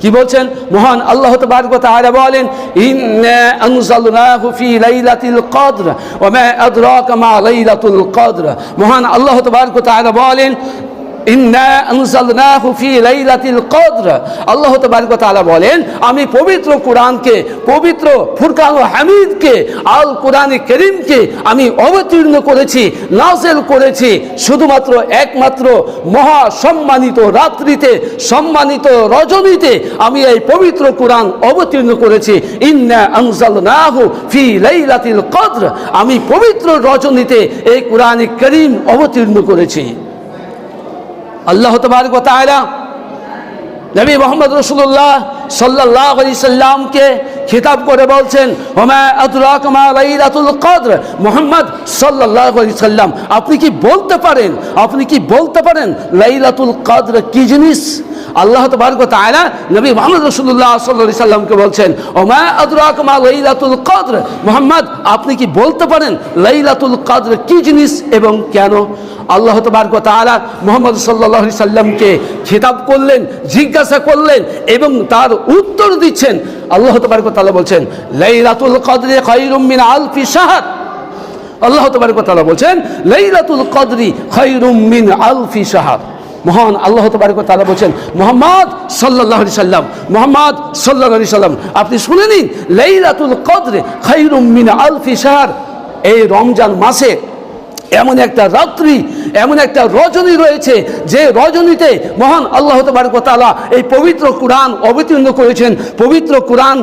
কি বলছেন? মহান আল্লাহ তাআলা বলেন, ইন্না আনজালনাহু ফি লাইলাতিল কদর, ওয়া মা আদরাকা মা লাইলাতুল কদর। মহান আল্লাহ তাআলা বলেন আল্লাহ তাবারক বলেন, আমি পবিত্র কোরআনকে, পবিত্র ফুরকান হামিদকে আল কোরআনে করিমকে আমি অবতীর্ণ করেছি নাজেল করেছি, শুধুমাত্র একমাত্র মহা সম্মানিত রাত্রিতে, সম্মানিত রজনীতে আমি এই পবিত্র কোরআন অবতীর্ণ করেছি। ইন্না আনজালনাহু ফি লাইলাতিল কদর। আমি পবিত্র রজনীতে এই কোরআনে করিম অবতীর্ণ করেছি। আল্লাহ তবারক তাআলা নবী মোহাম্মদ রসুল্লাহ সাল্লাহ আলি সাল্লামকে খিতাব করে বলছেন কদর? মোহাম্মদ সাল্লাহ আলি সাল্লাম, আপনি কি বলতে পারেন? আপনি কি বলতে পারেন লাইলাতুল কদর কি জিনিস? আল্লাহ তবারক তাআলা নবী মোহাম্মদ রসুল্লাহ সাল্লাহ সাল্লামকে বলছেন, ওমা আতুরাক মা লাইলাতুল কদর? মোহাম্মদ, আপনি কি বলতে পারেন লাইলাতুল কদর কি জিনিস এবং কেন? আল্লাহ তবারক তাআলা মোহাম্মদ সাল্লাহ সাল্লামকে খেতাব করলেন, জিজ্ঞাসা করলেন এবং তার উত্তর দিচ্ছেন। আল্লাহ তবারক তাআলা বলছেন, লাইলাতুল কদরে খায়রুম মিন আলফি শাহর। আল্লাহ তবারক তাআলা বলছেন, লাইলাতুল কদরি খায়রুম মিন আলফি শাহর। মহান আল্লাহ তবারক তারা বলছেন, মোহাম্মদ সাল্লাহ আলি সাল্লাম, মোহাম্মদ সাল্লাহ আলি সাল্লাম, আপনি শুনে নিন, লাইলাতুল কদরে খাই রুমিন আলফি শাহর, এই রমজান মাসে এমন একটা রাত্রি, এমন একটা রজনী রয়েছে যে রজনীতে মহান আল্লাহ তালা এই পবিত্র কোরআন অবতীর্ণ করেছেন। পবিত্র কোরআন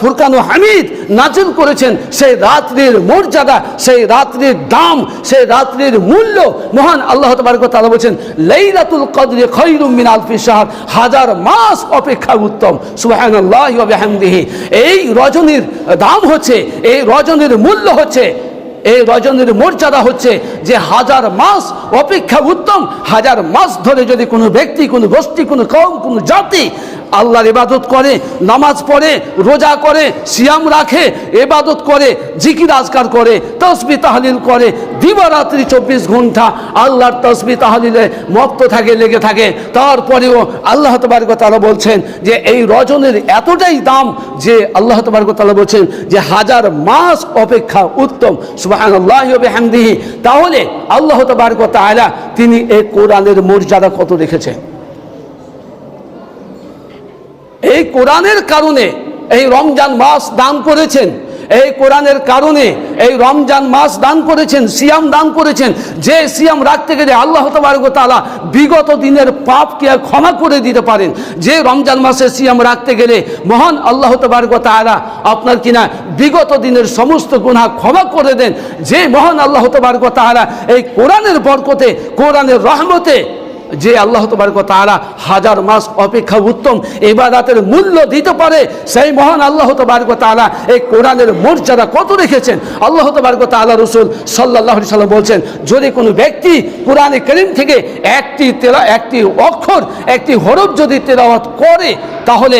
ফুরকানু হামিদ নাজিল করেছেন। সেই রাত্রির মর্যাদা, সেই রাত্রির দাম, সেই রাত্রির মূল্য মহান আল্লাহ তালা বলছেন, লাইলাতুল কদরে খৈরুম মিন আলফি শাহর। হাজার মাস অপেক্ষা উত্তম। বিহামদিহি। এই রজনীর দাম হচ্ছে, এই রজনীর মূল্য হচ্ছে এই রজনীর মর্যাদা হচ্ছে যে হাজার মাস অপেক্ষা উত্তম, হাজার মাস ধরে যদি কোনো ব্যক্তি, কোনো গোষ্ঠী, কোনো কম, কোনো জাতি আল্লাহর ইবাদত করে, নামাজ পড়ে, রোজা করে, সিয়াম রাখে এবাদত করে, জিকির আজকার করে তসবি তাহলিল করে, দিবারাত্রি চব্বিশ ঘণ্টা আল্লাহর তসবি তাহলিলে মত্ত থাকে, লেগে থাকে। তারপরেও আল্লাহ তবারক তালা বলছেন যে, এই রজনের এতটাই দাম যে আল্লাহ তবারক তালা বলছেন যে, হাজার মাস অপেক্ষা উত্তম। সুবাহ তাহলে আল্লাহ তবারক তালা তিনি এই কোরআনের মর্যাদা কত রেখেছেন এই কোরআনের কারণে এই রমজান মাস দান করেছেন। এই কোরআনের কারণে এই রমজান মাস দান করেছেন, সিয়াম দান করেছেন। যে সিয়াম রাখতে গেলে আল্লাহ তালা বিগত দিনের পাপকে ক্ষমা করে দিতে পারেন। যে রমজান মাসে সিয়াম রাখতে গেলে মহান আল্লাহ তালা আপনার কিনা বিগত দিনের সমস্ত গুণা ক্ষমা করে দেন। যে মহান আল্লাহ তালা এই কোরআনের বরকতে, কোরআনের রহমতে যে আল্লাহ তবারক তারা হাজার মাস অপেক্ষা উত্তম এবাদাতের মূল্য দিতে পারে, সেই মহান আল্লাহ তবারক তালা এই কোরআনের মর্যাদা কত রেখেছেন? আল্লাহ তবারক তালা রসুল সাল্লাহ সাল্লাম বলছেন, যদি কোনো ব্যক্তি কোরআনে করিম থেকে একটি তেলা, একটি অক্ষর, একটি হরফ যদি তেলাওয়াত করে, তাহলে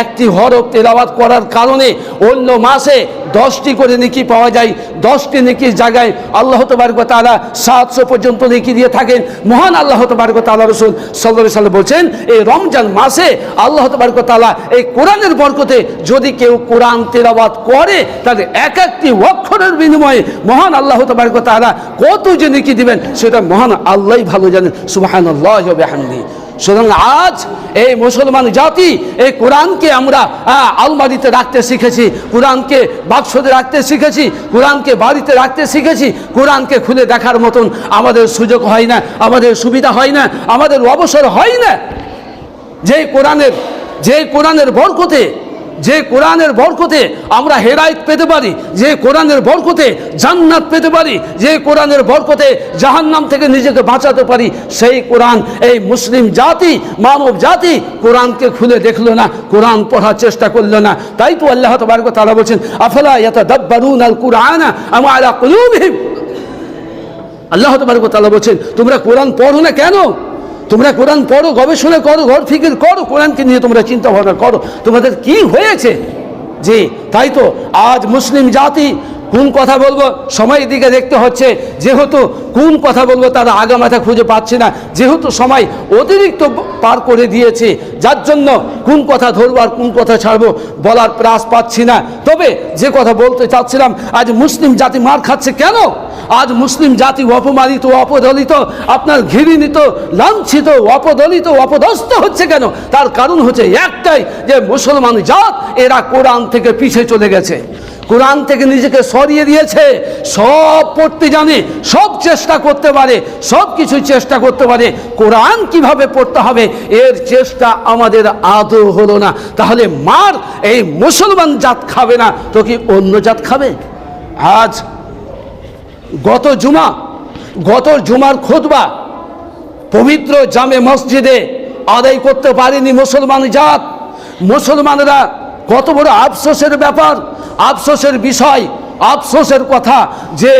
একটি হরফ তেলাওয়াত করার কারণে অন্য মাসে দশটি করে নেকি পাওয়া যায়, দশটি নেকির জায়গায় আল্লাহ তবারক তালা সাতশো পর্যন্ত নেকি দিয়ে থাকেন। মহান আল্লাহ তবারক তালা রসুল সাল্লাহ সাল্লাম বলছেন, এই রমজান মাসে আল্লাহ তবারক তালা এই কোরআনের বরকতে যদি কেউ কোরআন তেলাওয়াত করে, তাহলে এক একটি অক্ষরের বিনিময়ে মহান আল্লাহ তবারক তালা কত যে নেকি দিবেন, সেটা মহান আল্লাহ ভালো জানেন। সুবাহান আল্লাহ হামদি সুতরাং আজ এই মুসলমান জাতি, এই কোরআনকে আমরা আলমারিতে রাখতে শিখেছি, কোরআনকে বাক্সতে রাখতে শিখেছি, কোরআনকে বাড়িতে রাখতে শিখেছি, কোরআনকে খুলে দেখার মতন আমাদের সুযোগ হয় না, আমাদের সুবিধা হয় না, আমাদের অবসর হয় না। যে কোরআনের যে কোরআনের বরকতে যে কোরআনের বরকতে আমরা হেরায়ত পেতে পারি, যে কোরআনের বরকতে জান্নাত পেতে পারি, যে কোরআনের বরকতে জাহান্নাম থেকে নিজেকে বাঁচাতে পারি, সেই কোরআন, এই মুসলিম জাতি, মানব জাতি কোরআনকে খুলে দেখল না, কোরআন পড়ার চেষ্টা করল না। তাই তো আল্লাহ তবারক তাআলা বলছেন, আফলা ইয়াতাদাব্বারুন আল কুরআনা আম আলা কুলুবিহিম? আল্লাহ তবারক তাআলা বলছেন, তোমরা কোরআন পড়ো না কেন? তোমরা কোরআন পড়ো, গবেষণা করো, ঘর ফিকির করো, কোরআনকে নিয়ে তোমরা চিন্তা ভাবনা করো। তোমাদের কি হয়েছে? যে তাই তো, আজ মুসলিম জাতি কোন কথা বলব? সময়ের দিকে দেখতে হচ্ছে, যেহেতু কোন কথা বলব তার আগা মাথা খুঁজে পাচ্ছি না। যেহেতু সময় অতিরিক্ত পার করে দিয়েছে, যার জন্য কোন কথা ধরবো আর কোন কথা ছাড়বো বলার প্রাস পাচ্ছি না। তবে যে কথা বলতে চাচ্ছিলাম, আজ মুসলিম জাতি মার খাচ্ছে কেন? আজ মুসলিম জাতি অপমানিত, অপদলিত, আপনার ঘৃণিত, লাঞ্ছিত, অপদলিত, অপদস্থ হচ্ছে কেন? তার কারণ হচ্ছে একটাই, যে মুসলমান জাত এরা কোরআন থেকে পিছিয়ে চলে গেছে। কোরআন থেকে নিজেকে সরিয়ে দিয়েছে। সব পড়তে জানে, সব চেষ্টা করতে পারে, সব কিছু চেষ্টা করতে পারে। কোরআন কীভাবে পড়তে হবে, এর চেষ্টা আমাদের আদৌ হলো না। তাহলে মার, এই মুসলমান জাত খাবে না। তো কি অন্য জাত খাবে? আজ গত জুমা, গত জুমার খুতবা পবিত্র জামে মসজিদে আদায় করতে পারেনি মুসলমান জাত। মুসলমানরা কত বড় আফসোসের ব্যাপার আফসোসের বিষয় আফসোসের কথা যে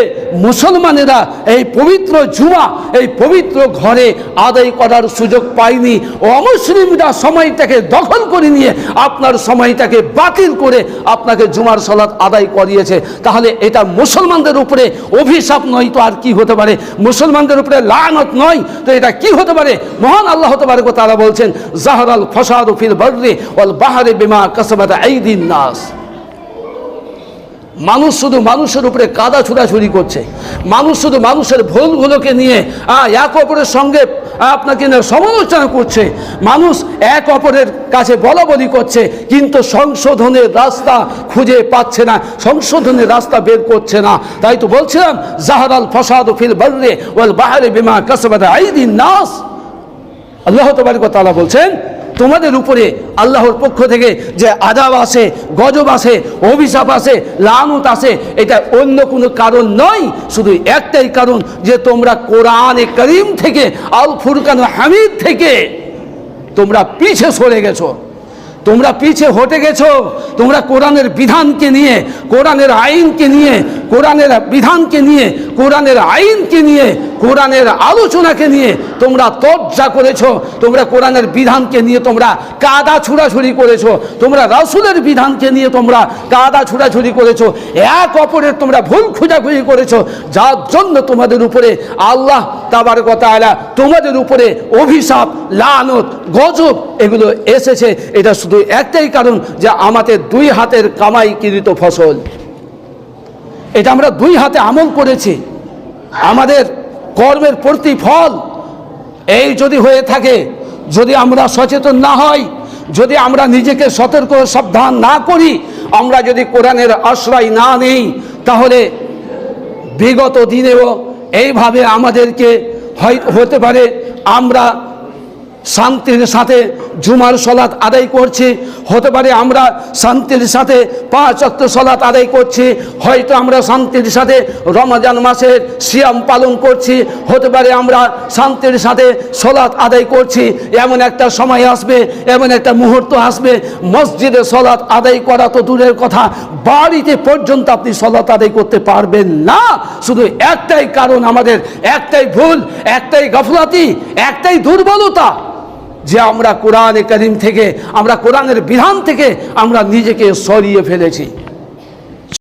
মুসলমানেরা এই পবিত্র জুমা, এই পবিত্র ঘরে আদায় করার সুযোগ পায়নি অমুসলিমরা সময়টাকে দখল করে নিয়ে আপনার সময়টাকে বাতিল করে আপনাকে জুমার সলাৎ আদায় করিয়েছে। তাহলে এটা মুসলমানদের উপরে অভিশাপ নয় তো আর কি হতে পারে? মুসলমানদের উপরে লানত নয় তো এটা কি হতে পারে? মহান আল্লাহ হতে পারে তারা বলছেন, জাহরাল ফসাদ ফিল বর্রে ওয়াল বাহারে বিমা কাসাবাদ আইদিন নাস। মানুষ শুধু মানুষের উপরে কাদা ছুড়াছুরি করছে। মানুষ শুধু মানুষের ভুলগুলোকে নিয়ে এক অপরের সঙ্গে আপনাকে সমালোচনা করছে। মানুষ এক অপরের কাছে বলা বলি করছে, কিন্তু সংশোধনের রাস্তা খুঁজে পাচ্ছে না, সংশোধনের রাস্তা বের করছে না। তাই তো বলছিলাম, জাহারাল ফসাদ ফিল বাহারে বিমা কাসবাদ আইদিন নাস। আল্লাহ তালা বলছেন তোমাদের উপরে আল্লাহর পক্ষ থেকে যে আজাব আসে, গজব আসে, অভিশাপ আসে, লানত আসে, এটা অন্য কোনো কারণ নয়। শুধু একটাই কারণ যে তোমরা কোরআনে করিম থেকে আল ফুরকান হামিদ থেকে তোমরা পিছে সরে গেছো। তোমরা পিছে হটে গেছো। তোমরা কোরআনের বিধানকে নিয়ে, কোরআনের আইনকে নিয়ে কোরআনের বিধানকে নিয়ে, কোরআনের আইনকে নিয়ে, কোরআনের আলোচনাকে নিয়ে তোমরা তর্জা করেছ, তোমরা কোরআনের বিধানকে নিয়ে তোমরা কাদা ছুড়াছুড়ি করেছ, তোমরা রাসুলের বিধানকে নিয়ে তোমরা কাদা ছুড়াছুড়ি করেছ, এক অপরের তোমরা ভুল খোঁজাখুঁজি করেছ, যার জন্য তোমাদের উপরে আল্লাহ তাবার কথা আলা তোমাদের উপরে অভিশাপ, লানত, গজব এগুলো এসেছে। এটা শুধু একটাই কারণ যে আমাদের দুই হাতের কামাই কৃত ফসল। এটা আমরা দুই হাতে আমল করেছি। আমাদের কর্মের প্রতিফল এই যদি হয়ে থাকে, যদি আমরা সচেতন না হই, যদি আমরা নিজেকে সতর্ক সাবধান না করি, আমরা যদি কোরআনের আশ্রয় না নেই, তাহলে বিগত দিনেও এইভাবে আমাদেরকে হতে পারে। আমরা শান্তির সাথে ঝুমার সলাৎ আদায় করছি। হতে পারে আমরা শান্তির সাথে পাঁচ অক্ত সলাৎ আদায় করছি, হয়তো আমরা শান্তির সাথে রমজান মাসের সিয়াম পালন করছি, হতে পারে আমরা শান্তির সাথে সলাৎ আদায় করছি। এমন একটা সময় আসবে, এমন একটা মুহূর্ত আসবে, মসজিদে সলাৎ আদায় করা তো দূরের কথা, বাড়িতে পর্যন্ত আপনি সলাৎ আদায় করতে পারবেন না। শুধু একটাই কারণ আমাদের, একটাই ভুল, একটাই গফলাতি, একটাই দুর্বলতা। যে আমরা কোরআনে করিম থেকে আমরা কোরআনের বিধান থেকে আমরা নিজেকে সরিয়ে ফেলেছি।